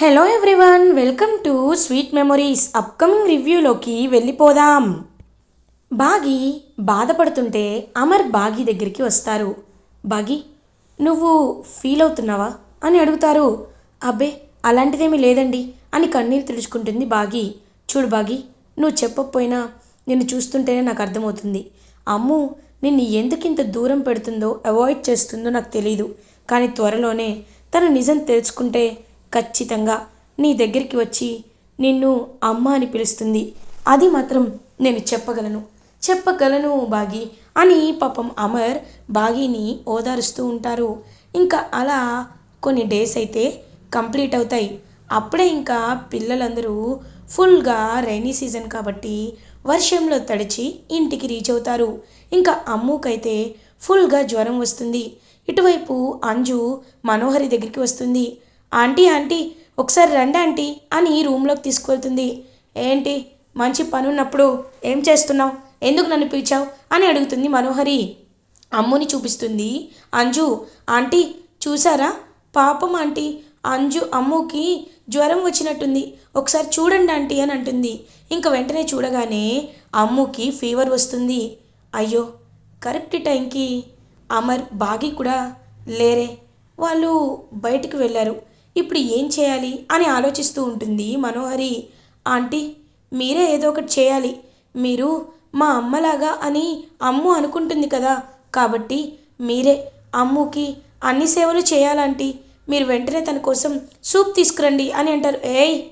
Hello everyone welcome to sweet memories upcoming రివ్యూలోకి వెళ్ళిపోదాం. బాగి బాధపడుతుంటే అమర్ బాగి దగ్గరికి వస్తారు. బాగి నువ్వు ఫీల్ అవుతున్నావా? అని అడుగుతారు. అబ్బే అలాంటిదేమీ లేదండి అని కన్నీరు తుడుచుకుంటుంది బాగి. చూడు బాగి నువ్వు చెప్పకపోయినా నిన్ను చూస్తుంటేనే నాకు అర్థమవుతుంది. అమ్ము నిన్ను ఎందుకు ఇంత దూరం పెడుతుందో అవాయిడ్ చేస్తుందో నాకు తెలియదు కానీ త్వరలోనే తన నిజం తెలుసుకుంటే ఖచ్చితంగా నీ దగ్గరికి వచ్చి నిన్ను అమ్మ అని పిలుస్తుంది. అది మాత్రం నేను చెప్పగలను. చెప్పగలను బాగి. అని పాపం అమర్ బాగీని ఓదారుస్తూ ఉంటారు. ఇంకా అలా కొన్ని డేస్ అయితే కంప్లీట్ అవుతాయి. అప్పుడే ఇంకా పిల్లలందరూ ఫుల్గా రైనీ సీజన్ కాబట్టి వర్షంలో తడిచి ఇంటికి రీచ్ అవుతారు. ఇంకా అమ్ముకైతే ఫుల్గా జ్వరం వస్తుంది. ఇటువైపు అంజు మనోహరి దగ్గరికి వస్తుంది. ఆంటీ ఆంటీ ఒకసారి రండి ఆంటీ అని రూమ్లోకి తీసుకువెళ్తుంది. ఏంటి? మంచి పని ఉన్నప్పుడు ఏం చేస్తున్నావు? ఎందుకు నన్ను పిలిచావు? అని అడుగుతుంది మనోహరి. అమ్ముని చూపిస్తుంది. అంజు ఆంటీ చూసారా? పాపం ఆంటీ అంజు అమ్ముకి జ్వరం వచ్చినట్టుంది. ఒకసారి చూడండి ఆంటీ అని అంటుంది. ఇంక వెంటనే చూడగానే అమ్ముకి ఫీవర్ వస్తుంది. అయ్యో కరెక్ట్ టైంకి అమర్ బాగి కూడా లేరే. వాళ్ళు బయటికి వెళ్ళారు. ఇప్పుడు ఏం చేయాలి అని ఆలోచిస్తూ ఉంటుంది మనోహరి. ఆంటీ మీరే ఏదో ఒకటి చేయాలి. మీరు మా అమ్మలాగా అని అమ్ము అనుకుంటుంది కదా. కాబట్టి మీరే అమ్ముకి అన్ని సేవలు చేయాలంటీ. మీరు వెంటనే తన కోసం సూప్ తీసుకురండి అని అంటారు. ఏయ్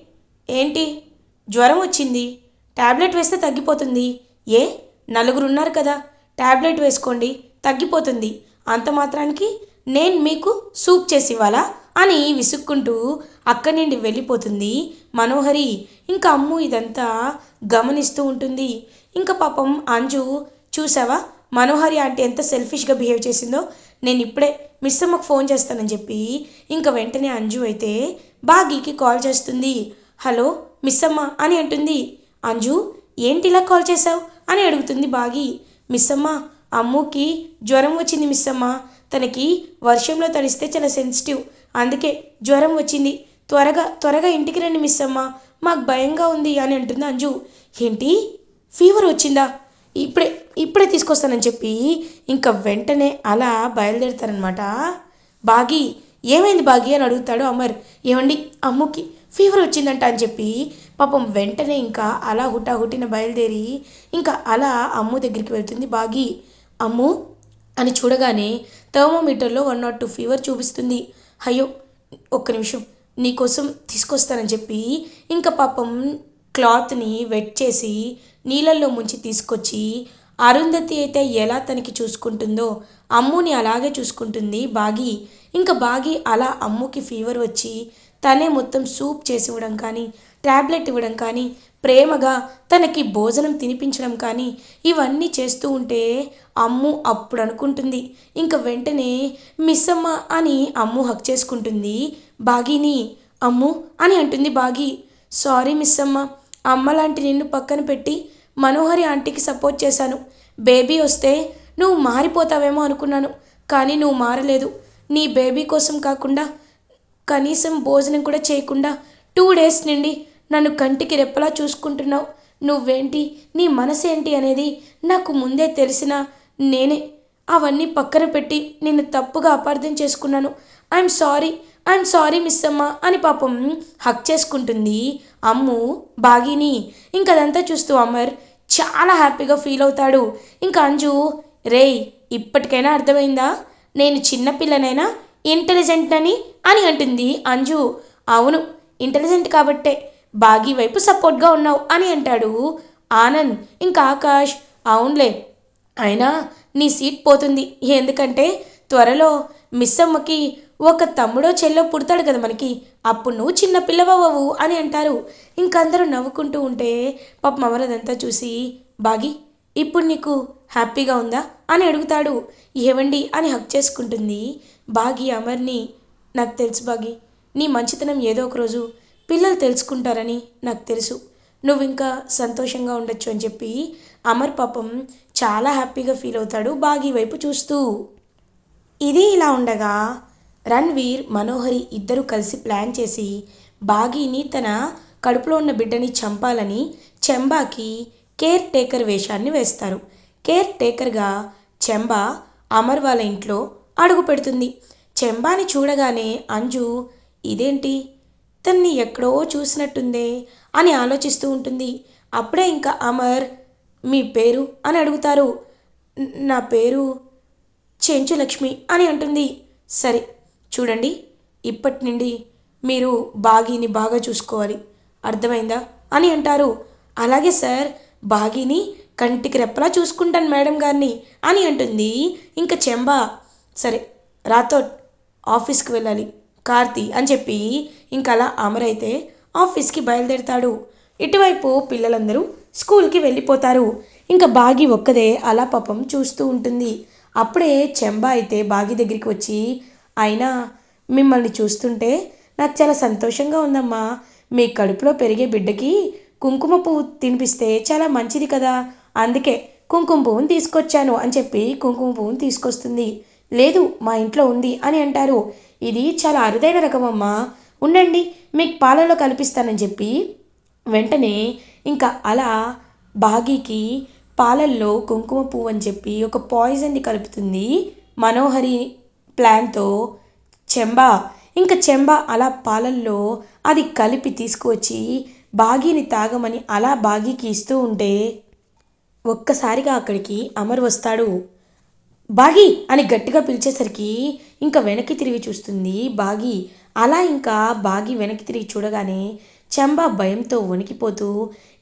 ఏంటి? జ్వరం వచ్చింది. ట్యాబ్లెట్ వేస్తే తగ్గిపోతుంది. ఏ నలుగురు ఉన్నారు కదా. ట్యాబ్లెట్ వేసుకోండి తగ్గిపోతుంది. అంత మాత్రానికి నేను మీకు సూప్ చేసి ఇవ్వాలా? అని విసుక్కుంటూ అక్కడి నుండి వెళ్ళిపోతుంది మనోహరి. ఇంకా అమ్ము ఇదంతా గమనిస్తూ ఉంటుంది. ఇంకా పాపం అంజు చూసావా మనోహరి ఆంటీ ఎంత సెల్ఫిష్గా బిహేవ్ చేసిందో. నేను ఇప్పుడే మిస్ అమ్మకు ఫోన్ చేస్తానని చెప్పి ఇంకా వెంటనే అంజు అయితే బాగీకి కాల్ చేస్తుంది. హలో మిస్ అమ్మ అని అంటుంది. అంజు ఏంటి ఇలా కాల్ చేశావు? అని అడుగుతుంది బాగి. మిస్ అమ్మ అమ్ముకి జ్వరం వచ్చింది మిస్ అమ్మ. తనకి వర్షంలో తడిస్తే చాలా సెన్సిటివ్ అందుకే జ్వరం వచ్చింది. త్వరగా త్వరగా ఇంటికి రండి మిస్ అమ్మ మాకు భయంగా ఉంది అని అంటుంది అంజు. ఏంటి? ఫీవర్ వచ్చిందా? ఇప్పుడే ఇప్పుడే తీసుకొస్తానని చెప్పి ఇంకా వెంటనే అలా బయలుదేరుతారనమాట బాగి ఏమైంది బాగి అని అడుగుతాడు అమర్. ఏమండి అమ్ముకి ఫీవర్ వచ్చిందంట అని చెప్పి పాపం వెంటనే ఇంకా అలా హుటాహుటిన బయలుదేరి ఇంకా అలా అమ్ము దగ్గరికి వెళ్తుంది బాగి. అమ్ము అని చూడగానే థర్మోమీటర్లో వన్ నాట్ టూ ఫీవర్ చూపిస్తుంది. అయ్యో ఒక్క నిమిషం. నీకోసం తీసుకొస్తానని చెప్పి ఇంకా పాపం క్లాత్ని వెట్ చేసి నీళ్ళల్లో ముంచి తీసుకొచ్చి అరుంధతి అయితే ఎలా తనకి చూసుకుంటుందో అమ్ముని అలాగే చూసుకుంటుంది బాగి. ఇంకా బాగి అలా అమ్ముకి ఫీవర్ వచ్చి తనే మొత్తం సూప్ చేసి ఇవ్వడం కానీ ట్యాబ్లెట్ ఇవ్వడం కానీ ప్రేమగా తనకి భోజనం తినిపించడం కానీ ఇవన్నీ చేస్తూ ఉంటే అమ్ము అప్పుడు అనుకుంటుంది. ఇంక వెంటనే మిస్ అమ్మ అని అమ్ము హక్ చేసుకుంటుంది. బాగీని అమ్ము అని అంటుంది బాగి. సారీ మిస్ అమ్మ అమ్మ లాంటి నిన్ను పక్కన పెట్టి మనోహరి ఆంటీకి సపోర్ట్ చేశాను. బేబీ వస్తే నువ్వు మారిపోతావేమో అనుకున్నాను కానీ నువ్వు మారలేదు. నీ బేబీ కోసం కాకుండా కనీసం భోజనం కూడా చేయకుండా టూ డేస్ నుండి నన్ను కంటికి రెప్పలా చూసుకుంటున్నావు. నువ్వేంటి? నీ మనసేంటి అనేది నాకు ముందే తెలిసిన నేనే. అవన్నీ పక్కన పెట్టి నిన్ను తప్పుగా అపార్థం చేసుకున్నాను. I'm sorry I'm sorry miss అమ్మ అని పాపం హక్ చేసుకుంటుంది. అమ్ము బాగిని ఇంకదంతా చూస్తూ అమర్ చాలా హ్యాపీగా ఫీల్ అవుతాడు. ఇంకా అంజు రేయ్ ఇప్పటికైనా అర్థమైందా? నేను చిన్నపిల్లనైనా ఇంటెలిజెంట్ అని అని అంటుంది అంజు. అవును ఇంటెలిజెంట్ కాబట్టే. బాగీ వైపు సపోర్ట్గా ఉన్నావు అని అంటాడు. ఆనంద్ ఇంకా ఆకాష్ అవునులే అయినా నీ సీట్ పోతుంది. ఎందుకంటే త్వరలో మిస్ అమ్మకి ఒక తమ్ముడో చెల్లో పుడతాడు కదా మనకి. అప్పుడు నువ్వు చిన్న పిల్లవవ్వవు అని అంటారు. ఇంకందరూ నవ్వుకుంటూ ఉంటే పాపం అమరదంతా చూసి బాగి ఇప్పుడు నీకు హ్యాపీగా ఉందా? అని అడుగుతాడు. ఏవండి? అని హక్ చేసుకుంటుంది. బాగి అమర్ని నాకు తెలుసు బాగి నీ మంచితనం ఏదో ఒక రోజు పిల్లలు తెలుసుకుంటారని నాకు తెలుసు. నువ్వు ఇంకా సంతోషంగా ఉండొచ్చు అని చెప్పి అమర్ పాపం చాలా హ్యాపీగా ఫీల్ అవుతాడు బాగి వైపు చూస్తూ. ఇది ఇలా ఉండగా రణ్వీర్ మనోహరి ఇద్దరు కలిసి ప్లాన్ చేసి బాగీని తన కడుపులో ఉన్న బిడ్డని చంపాలని చెంబాకి కేర్ టేకర్ వేషాన్ని వేస్తారు. కేర్ టేకర్గా చెంబా అమర్ వాళ్ళ ఇంట్లో అడుగు పెడుతుంది. చెంబాని చూడగానే అంజు ఇదేంటి? తన్ని ఎక్కడో చూసినట్టుందే అని ఆలోచిస్తూ ఉంటుంది. అప్పుడే ఇంకా అమర్ మీ పేరు? అని అడుగుతారు. నా పేరు చెంచు లక్ష్మి అని అంటుంది. సరే చూడండి. ఇప్పటి నుండి మీరు బాగీని బాగా చూసుకోవాలి. అర్థమైందా? అని అంటారు. అలాగే సార్ బాగీని కంటికి రెప్పలా చూసుకుంటాను మేడం గారిని అని అంటుంది. ఇంకా చెంబా సరే రాతో ఆఫీస్కి వెళ్ళాలి. కార్తి అని చెప్పి ఇంకలా అలా ఆఫీస్కి బయలుదేరుతాడు. ఇటువైపు పిల్లలందరూ స్కూల్కి వెళ్ళిపోతారు. ఇంకా బాగి ఒక్కదే అలా పాపం చూస్తూ ఉంటుంది. అప్పుడే చెంబా అయితే బాగి దగ్గరికి వచ్చి అయినా మిమ్మల్ని చూస్తుంటే నాకు చాలా సంతోషంగా ఉందమ్మా. మీ కడుపులో పెరిగే బిడ్డకి కుంకుమ పువ్వు తినిపిస్తే చాలా మంచిది కదా. అందుకే కుంకుమ పువ్వుని తీసుకొచ్చాను అని చెప్పి కుంకుమ పువ్వుని తీసుకొస్తుంది. లేదు మా ఇంట్లో ఉంది అని అంటారు. ఇది చాలా అరుదైన రకమమ్మా. ఉండండి మీకు పాలలో కల్పిస్తానని చెప్పి వెంటనే ఇంకా అలా బాగీకి పాలల్లో కుంకుమ పువ్వు అని చెప్పి ఒక పాయిజన్ని కలుపుతుంది మనోహరి ప్లాన్తో చెంబా. ఇంకా చెంబా అలా పాలల్లో అది కలిపి తీసుకువచ్చి బాగీని తాగమని అలా బాగీకి ఇస్తూ ఉంటే ఒక్కసారిగా అక్కడికి అమర్ వస్తాడు. బాగి అని గట్టిగా పిలిచేసరికి ఇంకా వెనక్కి తిరిగి చూస్తుంది బాగి. అలా ఇంకా బాగి వెనక్కి తిరిగి చూడగానే చెంబా భయంతో వణికిపోతూ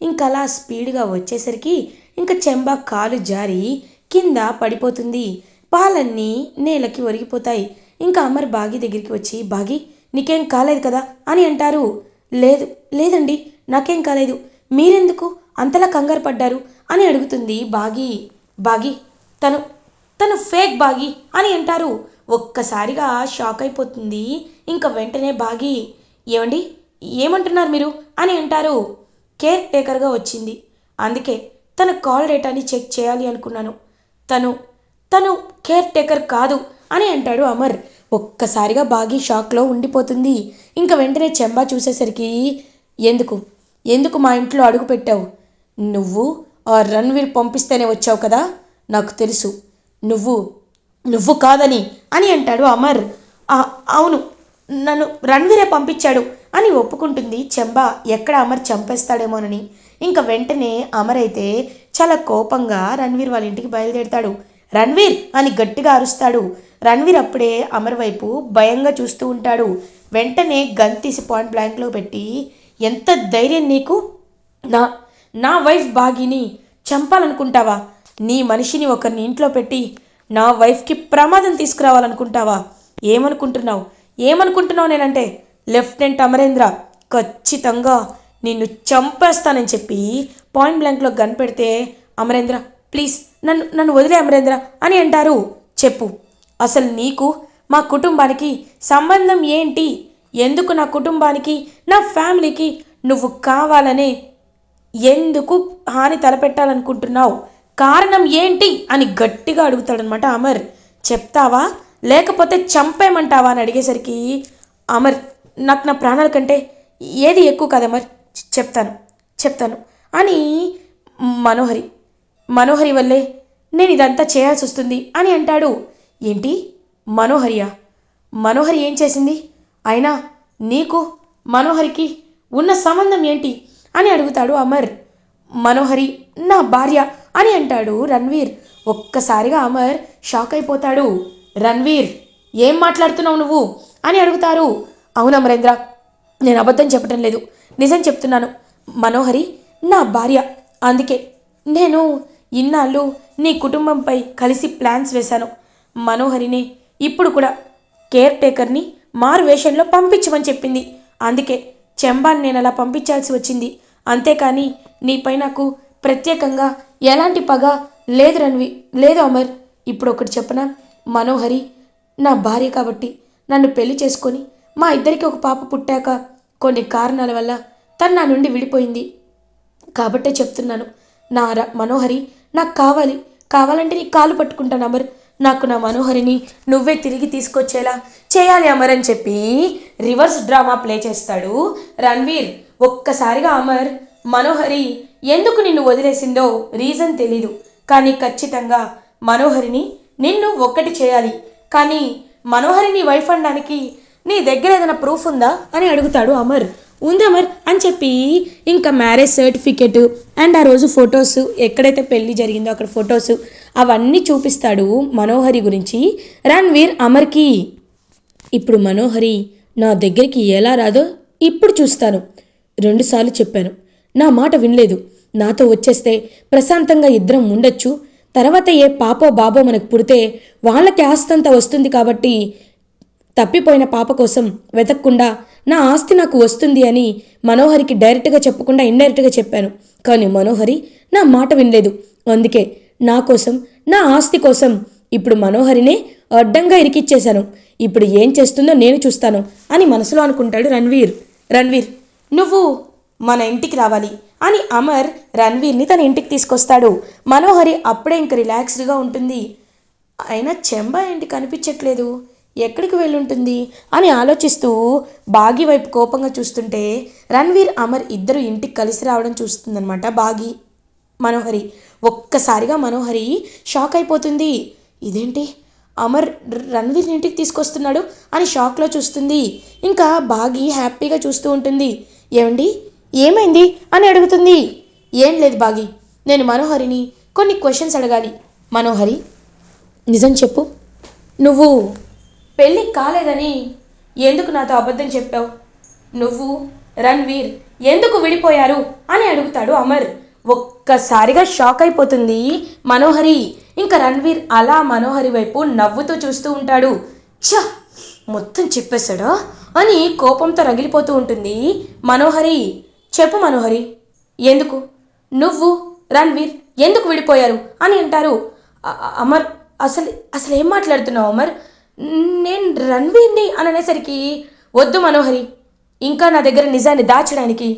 ఇంకా అలా స్పీడ్గా వచ్చేసరికి ఇంకా చెంబా కాలు జారి కింద పడిపోతుంది. పాలన్నీ నేలకి ఒరిగిపోతాయి. ఇంకా అమర్ బాగి దగ్గరికి వచ్చి బాగి నీకేం కాలేదు కదా అని అంటారు. లేదు లేదండి నాకేం కాలేదు. మీరెందుకు? అంతలా కంగారు పడ్డారు? అని అడుగుతుంది బాగి. బాగి తను తను ఫేక్ బాగి అని అంటారు. ఒక్కసారిగా షాక్ అయిపోతుంది. ఇంకా వెంటనే బాగి ఏమండి ఏమంటున్నారు మీరు? అని అంటారు. కేర్ టేకర్గా వచ్చింది. అందుకే తన కాల్ డేటాని చెక్ చేయాలి అనుకున్నాను. తను తను కేర్ టేకర్ కాదు అని అంటాడు అమర్. ఒక్కసారిగా బాగి షాక్లో ఉండిపోతుంది. ఇంకా వెంటనే చెంబా చూసేసరికి ఎందుకు? ఎందుకు మా ఇంట్లో అడుగు పెట్టావు? నువ్వు ఆ రణ్వీర్ పంపిస్తేనే వచ్చావు కదా? నాకు తెలుసు. నువ్వు నువ్వు కాదని అని అంటాడు అమర్. అవును నన్ను రణ్వీరే పంపించాడు అని ఒప్పుకుంటుంది చెంబా. ఎక్కడ అమర్ చంపేస్తాడేమోనని? ఇంకా వెంటనే అమర్ అయితే చాలా కోపంగా రణ్వీర్ వాళ్ళ ఇంటికి బయలుదేరుతాడు. రణ్వీర్! అని గట్టిగా అరుస్తాడు. రణ్వీర్ అప్పుడే అమర్ వైపు భయంగా చూస్తూ ఉంటాడు. వెంటనే గన్ తీసి పాయింట్ బ్లాంక్లో పెట్టి ఎంత ధైర్యం నీకు? నా నా వైఫ్ బాగిని చంపాలనుకుంటావా? నీ మనిషిని ఒకరిని ఇంట్లో పెట్టి నా వైఫ్కి ప్రమాదం తీసుకురావాలనుకుంటావా? ఏమనుకుంటున్నావు? ఏమనుకుంటున్నావు నేనంటే లెఫ్టినెంట్ అమరేంద్ర ఖచ్చితంగా నిన్ను చంపేస్తానని చెప్పి పాయింట్ బ్లాంక్లో గన్ పెడితే అమరేంద్ర ప్లీజ్ నన్ను నన్ను వదిలే అమరేంద్ర అని అంటారు. చెప్పు. అసలు నీకు మా కుటుంబానికి సంబంధం ఏంటి? ఎందుకు నా కుటుంబానికి నా ఫ్యామిలీకి నువ్వు కావాలనే ఎందుకు హాని తలపెట్టాలనుకుంటున్నావు? కారణం ఏంటి అని గట్టిగా అడుగుతాడనమాట అమర్. చెప్తావా? లేకపోతే చంపేయమంటావా? అని అడిగేసరికి అమర్ నాకు నా ప్రాణాల కంటే ఏది ఎక్కువ కదా అమర్. చెప్తాను చెప్తాను. అని మనోహరి మనోహరి వల్లే నేను ఇదంతా చేయాల్సి వస్తుంది అని అంటాడు. ఏంటి? మనోహరియా? మనోహరి ఏం చేసింది? అయినా నీకు మనోహరికి ఉన్న సంబంధం ఏంటి? అని అడుగుతాడు అమర్. మనోహరి నా భార్య అని అంటాడు రణ్వీర్. ఒక్కసారిగా అమర్ షాక్ అయిపోతాడు. రణ్వీర్ ఏం మాట్లాడుతున్నావు నువ్వు? అని అడుగుతారు. అవును అమరేంద్ర నేను అబద్ధం చెప్పటం లేదు. నిజం చెప్తున్నాను. మనోహరి నా భార్య. అందుకే నేను ఇన్నాళ్ళు నీ కుటుంబంపై కలిసి ప్లాన్స్ వేశాను. మనోహరిని ఇప్పుడు కూడా కేర్ టేకర్ని మారు వేషంలో పంపించమని చెప్పింది. అందుకే చెంబాని నేను అలా పంపించాల్సి వచ్చింది. అంతేకాని నీపై నాకు ప్రత్యేకంగా ఎలాంటి పగ లేదు రణ్వి లేదు అమర్. ఇప్పుడు ఒకటి చెప్పనా? మనోహరి నా భార్య కాబట్టి నన్ను పెళ్ళి చేసుకొని మా ఇద్దరికి ఒక పాప పుట్టాక కొన్ని కారణాల వల్ల తను నా నుండి విడిపోయింది. కాబట్టే చెప్తున్నాను నా ర- మనోహరి నాకు కావాలి. కావాలంటే నీ కాలు పట్టుకుంటాను అమర్. నాకు నా మనోహరిని నువ్వే తిరిగి తీసుకొచ్చేలా చేయాలి అమర్ అని చెప్పి రివర్స్ డ్రామా ప్లే చేస్తాడు రణ్వీర్. ఒక్కసారిగా అమర్ మనోహరి ఎందుకు నిన్ను వదిలేసిందో రీజన్ తెలీదు. కానీ ఖచ్చితంగా మనోహరిని నిన్ను ఒక్కటి చేయాలి. కానీ మనోహరిని వైఫ్ అనడానికి నీ దగ్గర ఏదైనా ప్రూఫ్ ఉందా? అని అడుగుతాడు అమర్. ఉంది అమర్ అని చెప్పి ఇంకా మ్యారేజ్ సర్టిఫికెట్ అండ్ ఆ రోజు ఫొటోస్ ఎక్కడైతే పెళ్ళి జరిగిందో అక్కడ ఫొటోస్ అవన్నీ చూపిస్తాడు మనోహరి గురించి. రణ్వీర్ అమర్కి ఇప్పుడు మనోహరి నా దగ్గరికి ఎలా రాదో ఇప్పుడు చూస్తాను. రెండుసార్లు చెప్పాను. నా మాట వినలేదు. నాతో వచ్చేస్తే ప్రశాంతంగా ఇద్దరం ఉండొచ్చు. తర్వాత ఏ పాపో బాబో మనకు పుడితే వాళ్ళకి ఆస్తంతా వస్తుంది కాబట్టి తప్పిపోయిన పాప కోసం వెతక్కుండా నా ఆస్తి నాకు వస్తుంది అని మనోహరికి డైరెక్ట్గా చెప్పకుండా ఇండైరెక్ట్గా చెప్పాను. కానీ మనోహరి నా మాట వినలేదు. అందుకే నా కోసం నా ఆస్తి కోసం ఇప్పుడు మనోహరినే అడ్డంగా ఇరికిచ్చేశాను. ఇప్పుడు ఏం చేస్తుందో నేను చూస్తాను అని మనసులో అనుకుంటాడు రణ్వీర్. రణ్వీర్ నువ్వు మన ఇంటికి రావాలి అని అమర్ రణ్వీర్ని తన ఇంటికి తీసుకొస్తాడు. మనోహరి అప్పుడే ఇంక రిలాక్స్డ్గా ఉంటుంది. అయినా చెంబ ఏంటి కనిపించట్లేదు? ఎక్కడికి వెళ్ళుంటుంది? అని ఆలోచిస్తూ బాగి వైపు కోపంగా చూస్తుంటే రణ్వీర్ అమర్ ఇద్దరు ఇంటికి కలిసి రావడం చూస్తుందన్నమాట బాగి మనోహరి. ఒక్కసారిగా మనోహరి షాక్ అయిపోతుంది. ఇదేంటి? అమర్ రణ్వీర్ ఇంటికి తీసుకొస్తున్నాడు అని షాక్లో చూస్తుంది. ఇంకా బాగి హ్యాపీగా చూస్తూ ఉంటుంది. ఏమండి? ఏమైంది అని అడుగుతుంది. ఏం లేదు బాగి నేను మనోహరిని కొన్ని క్వశ్చన్స్ అడగాలి. మనోహరి నిజం చెప్పు. నువ్వు పెళ్ళి కాలేదని ఎందుకు నాతో అబద్ధం చెప్పావు? నువ్వు రణ్వీర్ ఎందుకు విడిపోయారు అని అడుగుతాడు అమర్. ఒక్కసారిగా షాక్ అయిపోతుంది మనోహరి. ఇంకా రణ్వీర్ అలా మనోహరి వైపు నవ్వుతూ చూస్తూ ఉంటాడు. ఛ! మొత్తం చెప్పేశాడా? అని కోపంతో రగిలిపోతూ ఉంటుంది మనోహరి. చెప్పు మనోహరి. ఎందుకు? నువ్వు రణ్వీర్ ఎందుకు విడిపోయారు అని అంటారు. అమర్ అసలు అసలు ఏం మాట్లాడుతున్నావు అమర్? నేను రణ్వీర్ని అని అనేసరికి వద్దు మనోహరి. ఇంకా నా దగ్గర నిజాన్ని దాచడానికి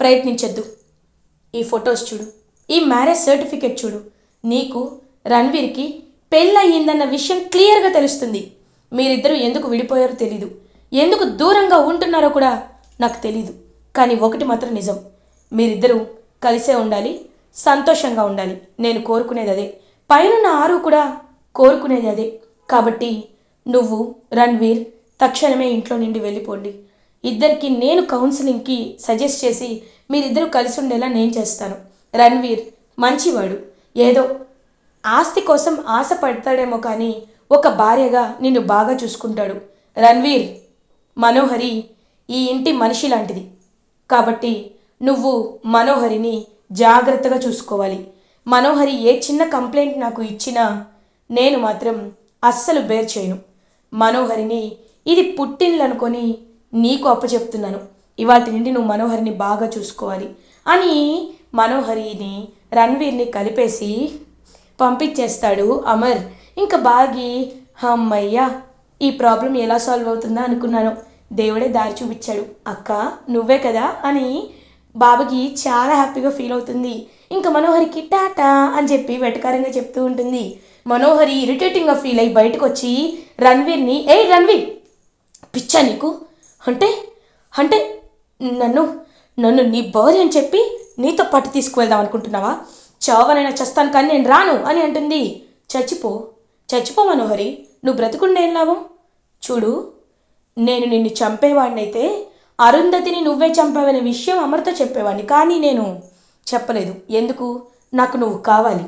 ప్రయత్నించొద్దు. ఈ ఫొటోస్ చూడు. ఈ మ్యారేజ్ సర్టిఫికెట్ చూడు. నీకు రణ్వీర్కి పెళ్ళయిందన్న విషయం క్లియర్గా తెలుస్తుంది. మీరిద్దరూ ఎందుకు విడిపోయారో తెలీదు. ఎందుకు దూరంగా ఉంటున్నారో కూడా నాకు తెలీదు. కానీ ఒకటి మాత్రం నిజం. మీరిద్దరూ కలిసే ఉండాలి సంతోషంగా ఉండాలి. నేను కోరుకునేది అదే. పైన ఆరు కూడా కోరుకునేది అదే. కాబట్టి నువ్వు రణ్వీర్ తక్షణమే ఇంట్లో నుండి వెళ్ళిపోండి. ఇద్దరికి నేను కౌన్సిలింగ్కి సజెస్ట్ చేసి మీరిద్దరూ కలిసి ఉండేలా నేను చేస్తాను. రణ్వీర్ మంచివాడు. ఏదో ఆస్తి కోసం ఆశ పడతాడేమో కానీ ఒక భార్యగా నిన్ను బాగా చూసుకుంటాడు. రణ్వీర్ మనోహరి ఈ ఇంటి మనిషి లాంటిది. కాబట్టి నువ్వు మనోహరిని జాగ్రత్తగా చూసుకోవాలి. మనోహరి ఏ చిన్న కంప్లైంట్ నాకు ఇచ్చినా నేను మాత్రం అస్సలు బేర్ చేయను. మనోహరిని ఇది పుట్టినలనుకొని అనుకొని నీకు అప్పచెప్తున్నాను. ఇవాటి నుండి నువ్వు మనోహరిని బాగా చూసుకోవాలి అని మనోహరిని రణ్వీర్ని కలిపేసి పంపించేస్తాడు అమర్. ఇంకా బాగి అమ్మయ్యా ఈ ప్రాబ్లం ఎలా సాల్వ్ అవుతుందా అనుకున్నాను. దేవుడే దారి చూపించాడు. అక్క నువ్వే కదా? అని బాబుకి చాలా హ్యాపీగా ఫీల్ అవుతుంది. ఇంకా మనోహరికి టాటా అని చెప్పి వెటకారంగా చెప్తూ ఉంటుంది. మనోహరి ఇరిటేటింగ్గా ఫీల్ అయ్యి బయటకు వచ్చి రణ్వీర్ని ఏ రణ్వీర్ పిచ్చా నీకు? అంటే అంటే నన్ను నన్ను నీ భార్య అని చెప్పి నీతో పాటు తీసుకువెళ్దాం అనుకుంటున్నావా? చావనైనా చస్తాను కానీ నేను రాను అని అంటుంది. చచ్చిపో చచ్చిపో మనోహరి నువ్వు బ్రతుకుండే లాభం? చూడు నేను నిన్ను చంపేవాడినైతే అరుంధతిని నువ్వే చంపావనే విషయం అమర్తో చెప్పేవాడిని కానీ నేను చెప్పలేదు. ఎందుకు? నాకు నువ్వు కావాలి.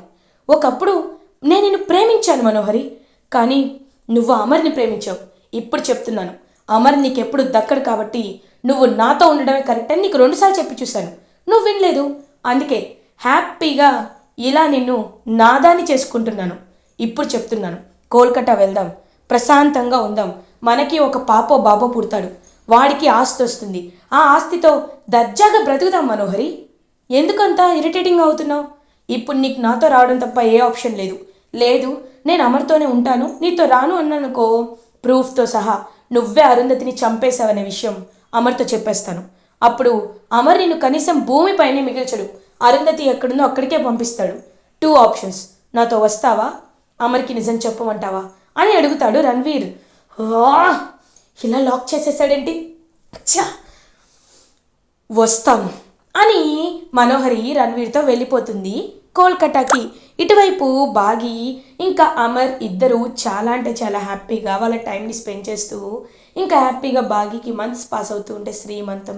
ఒకప్పుడు నేను నిన్ను ప్రేమించాను మనోహరి. కానీ నువ్వు అమర్ని ప్రేమించావు. ఇప్పుడు చెప్తున్నాను. అమర్ నీకెప్పుడు దక్కడు కాబట్టి నువ్వు నాతో ఉండడమే కరెక్ట్ అని నీకు రెండుసార్లు చెప్పి చూశాను. నువ్వు వినలేదు. అందుకే హ్యాపీగా ఇలా నిన్ను నాదాన్ని చేసుకుంటున్నాను. ఇప్పుడు చెప్తున్నాను. కోల్కతా వెళ్దాం. ప్రశాంతంగా ఉందాం. మనకి ఒక పాపో బాబో పుడతాడు. వాడికి ఆస్తి వస్తుంది. ఆ ఆస్తితో దర్జాగా బ్రతుకుదాం మనోహరి. ఎందుకంత ఇరిటేటింగ్ అవుతున్నావు? ఇప్పుడు నీకు నాతో రావడం తప్ప ఏ ఆప్షన్ లేదు. లేదు నేను అమర్తోనే ఉంటాను. నీతో రాను అన్నానుకో. ప్రూఫ్తో సహా నువ్వే అరుంధతిని చంపేశావనే విషయం అమర్తో చెప్పేస్తాను. అప్పుడు అమర్ నిన్ను కనీసం భూమిపైనే మిగిల్చడు. అరుంధతి ఎక్కడుందో అక్కడికే పంపిస్తాడు. టూ ఆప్షన్స్ నాతో వస్తావా? అమర్కి నిజం చెప్పమంటావా? అని అడుగుతాడు రణ్వీర్. ఇలా లాక్ చేసేసాడేంటి? అచ్చా వస్తాను అని మనోహరి రణ్వీర్తో వెళ్ళిపోతుంది కోల్కటాకి ఇటువైపు బాగి ఇంకా అమర్ ఇద్దరు చాలా అంటే చాలా హ్యాపీగా వాళ్ళ టైంని స్పెండ్ చేస్తూ ఇంకా హ్యాపీగా బాగికి మంత్స్ పాస్ అవుతూ ఉంటే శ్రీమంతం.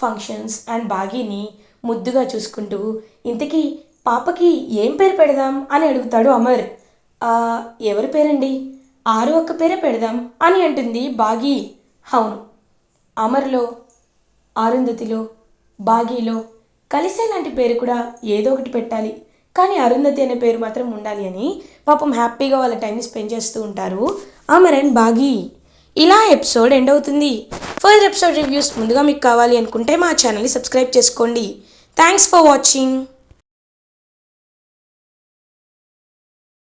ఫంక్షన్స్ అండ్ బాగిని ముద్దుగా చూసుకుంటూ ఇంతకీ పాపకి ఏం పేరు పెడదాం అని అడుగుతాడు అమర్. ఎవరి పేరండి? ఆరు ఒక్క పేరే పెడదాం అని అంటుంది బాగి. అవును. అమర్లో అరుంధతిలో బాగీలో కలిసే లాంటి పేరు కూడా ఏదో ఒకటి పెట్టాలి. కానీ అరుంధతి అనే పేరు మాత్రం ఉండాలి అని పాపం హ్యాపీగా వాళ్ళ టైంని స్పెండ్ చేస్తూ ఉంటారు అమర్ అండ్ బాగి. ఇలా ఎపిసోడ్ ఎండ్ అవుతుంది. ఫర్దర్ ఎపిసోడ్ రివ్యూస్ ముందుగా మీకు కావాలి అనుకుంటే మా ఛానల్ని సబ్స్క్రైబ్ చేసుకోండి. Thanks for watching.